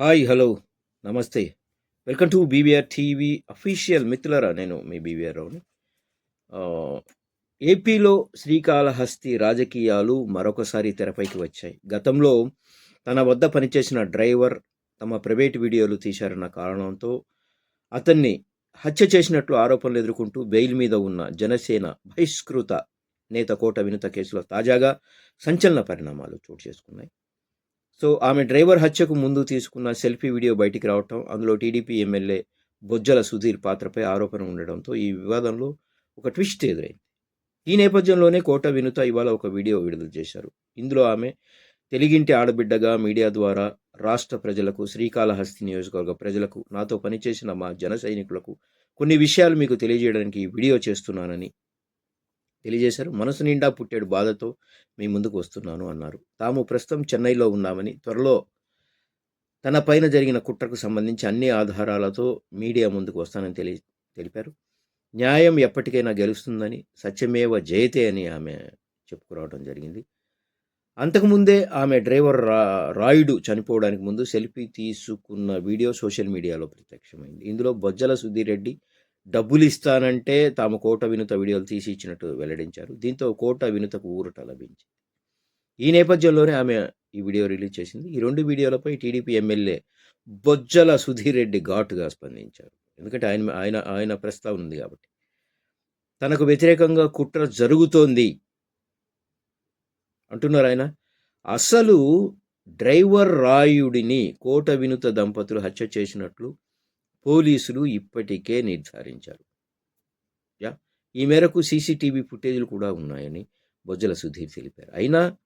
Hi hello నమస్తే. Welcome to BVR TV official మిత్రులరా నేను మీ బీవీఆర్ రావుని. ఏపీలో శ్రీకాళహస్తి రాజకీయాలు మరొకసారి తెరపైకి వచ్చాయి. గతంలో తన వద్ద పనిచేసిన డ్రైవర్ తమ ప్రైవేట్ వీడియోలు తీశారన్న కారణంతో అతన్ని హత్య చేసినట్లు ఆరోపణలు ఎదుర్కొంటూ బెయిల్ మీద ఉన్న జనసేన బహిష్కృత నేత కోట వినుత కేసులో తాజాగా సంచలన పరిణామాలు చోటు చేసుకున్నాయి. సో ఆమె డ్రైవర్ హత్యకు ముందు తీసుకున్న సెల్ఫీ వీడియో బయటికి రావటం అందులో టీడీపీ ఎమ్మెల్యే బొజ్జల సుధీర్ పాత్రపై ఆరోపణ ఉండడంతో ఈ వివాదంలో ఒక ట్విస్ట్ ఎదురైంది. ఈ నేపథ్యంలోనే కోట వినుత ఇవాళ ఒక వీడియో విడుదల చేశారు. ఇందులో ఆమె తెలుగింటి ఆడబిడ్డగా మీడియా ద్వారా రాష్ట్ర ప్రజలకు శ్రీకాళహస్తి నియోజకవర్గ ప్రజలకు నాతో పనిచేసిన మా జన సైనికులకు కొన్ని విషయాలు మీకు తెలియజేయడానికి ఈ వీడియో చేస్తున్నానని తెలియజేశారు. మనసు నిండా పుట్టాడు బాధతో మీ ముందుకు వస్తున్నాను అన్నారు. తాము ప్రస్తుతం చెన్నైలో ఉన్నామని త్వరలో తన పైన జరిగిన కుట్రకు సంబంధించి అన్ని ఆధారాలతో మీడియా ముందుకు వస్తానని తెలి తెలిపారు. న్యాయం ఎప్పటికైనా గెలుస్తుందని సత్యమేవ జయతే అని ఆమె చెప్పుకురావడం జరిగింది. అంతకుముందే ఆమె డ్రైవర్ రా రాయుడు చనిపోవడానికి ముందు సెల్ఫీ తీసుకున్న వీడియో సోషల్ మీడియాలో ప్రత్యక్షమైంది. ఇందులో బొజ్జల సుధీర్ రెడ్డి డబ్బులు ఇస్తానంటే తాము కోట వినుత వీడియోలు తీసి ఇచ్చినట్టు వెల్లడించారు. దీంతో కోట వినుతకు ఊరట లభించింది. ఈ నేపథ్యంలోనే ఆమె ఈ వీడియో రిలీజ్ చేసింది. ఈ రెండు వీడియోలపై టీడీపీ ఎమ్మెల్యే బొజ్జల సుధీర్ రెడ్డి ఘాటుగా స్పందించారు. ఎందుకంటే ఆయన ఆయన ఆయన ప్రస్తావన ఉంది కాబట్టి. తనకు వ్యతిరేకంగా కుట్ర జరుగుతోంది. అంటున్నారు ఆయన. అసలు డ్రైవర్ రాయుడిని కోట వినుత దంపతులు హత్య చేసినట్లు పోలీసులు ఇప్పటికే నిర్ధారించారు. యా? ఈ మేరకు సీసీటీవీ ఫుటేజీలు కూడా ఉన్నాయని బొజ్జల సుధీర్ తెలిపారు. అయినా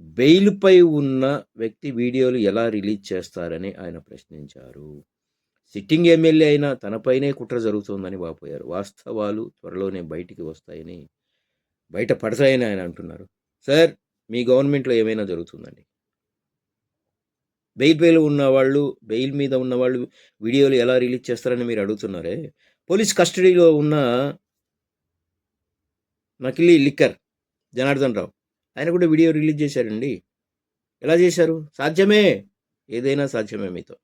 బెయిల్పై ఉన్న వ్యక్తి వీడియోలు ఎలా రిలీజ్ చేస్తారని ఆయన ప్రశ్నించారు. సిట్టింగ్ ఎమ్మెల్యే అయినా తనపైనే కుట్ర జరుగుతోందని వాపోయారు. వాస్తవాలు త్వరలోనే బయటికి వస్తాయని బయట పడతాయని ఆయన అంటున్నారు. సార్ మీ గవర్నమెంట్లో ఏమైనా జరుగుతుందండి? బెయిల్ బెయిల్ ఉన్నవాళ్ళు బెయిల్ మీద ఉన్న వాళ్ళు వీడియోలు ఎలా రిలీజ్ చేస్తారని మీరు అడుగుతున్నారే? పోలీస్ కస్టడీలో ఉన్న నకిలీ లిక్కర్ జనార్దన్ రావు ఆయన కూడా వీడియో రిలీజ్ చేశారండి. ఎలా చేశారు? సాధ్యమే? ఏదైనా సాధ్యమే మీతో.